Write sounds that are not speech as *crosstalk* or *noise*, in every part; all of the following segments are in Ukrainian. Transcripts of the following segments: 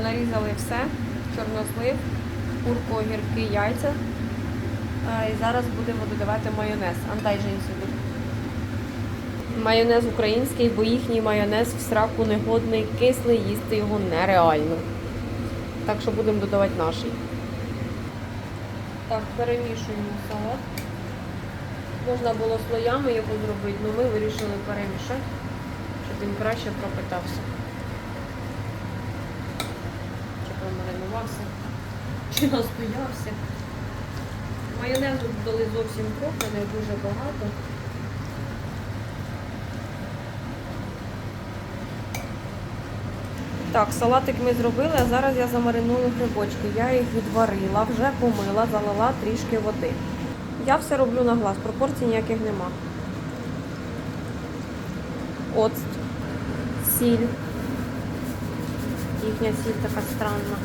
Нарізали все, чорнослив, курку, огірки, яйця. І зараз будемо додавати майонез. Антай Жень сюди. Майонез український, бо їхній майонез в сраку негодний, кислий, їсти його нереально. Так що будемо додавати наш. Так, перемішуємо салат. Можна було слоями його зробити, але ми вирішили перемішати, щоб він краще пропитався. Чи промаринувався, чи *laughs* настоявся. Майонезу додали зовсім трохи, не дуже багато. Так, салатик ми зробили, а зараз я замариную грибочки. Я їх відварила, вже помила, залила трішки води. Я все роблю на глаз, пропорцій ніяких нема. Оцт, сіль. Їхня сіль така странна.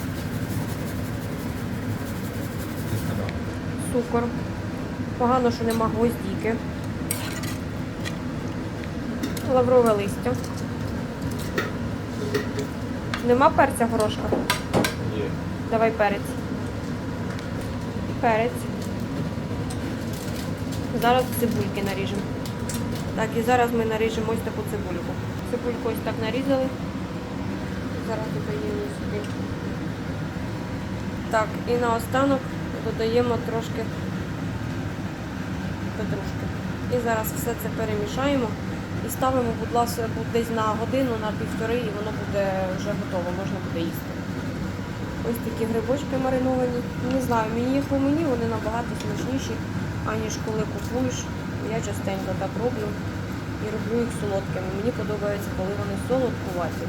Цукор. Погано, що нема гвоздіки. Лаврове листя. Нема перця горошка? Є. Давай перець. Перець. Зараз цибульки наріжемо. Так, і зараз ми наріжемо ось таку цибульку. Цибульку ось так нарізали. Зараз додаємо сюди. Так, і наостанок додаємо трошки петрушки. І зараз все це перемішаємо і ставимо, будь ласка, десь на годину, на півтори, і воно буде вже готово, можна буде їсти. Ось такі грибочки мариновані. Не знаю, мені як по мені вони набагато смачніші, аніж коли купуєш. Я частенько так роблю і роблю їх солодкими. Мені подобається, коли вони солодкуваті.